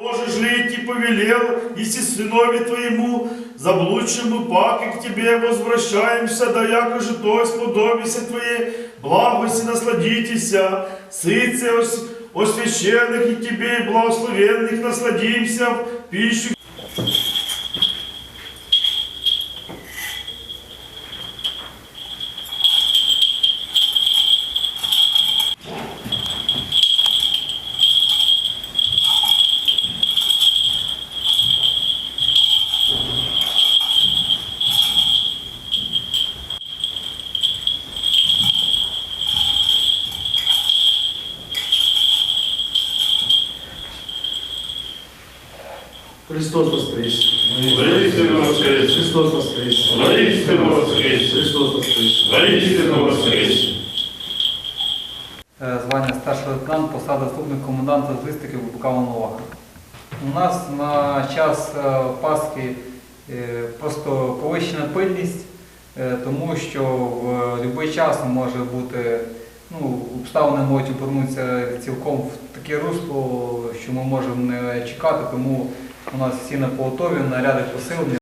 Можешь ли идти повелел, если сынове твоему, заблудшему паки к тебе возвращаемся, да яко же то сподобися твоей благости насладитеся, сыце ос, освященных и тебе и благословенных насладимся в пищу Христос воскрес! Воистину воскрес! Христос воскрес! Воистину воскрес! Христос воскрес! Воистину воскрес! Е, звання старший лейтенант, посада заступник коменданта з листики ВПК Волноваха. У нас на час е, Пасхи е, просто повищена пильність, тому що в будь-який час може бути, ну, обставини можуть обернутися цілком в таке русло, що ми можемо не чекати, тому у нас всі на поготові, наряди посилені.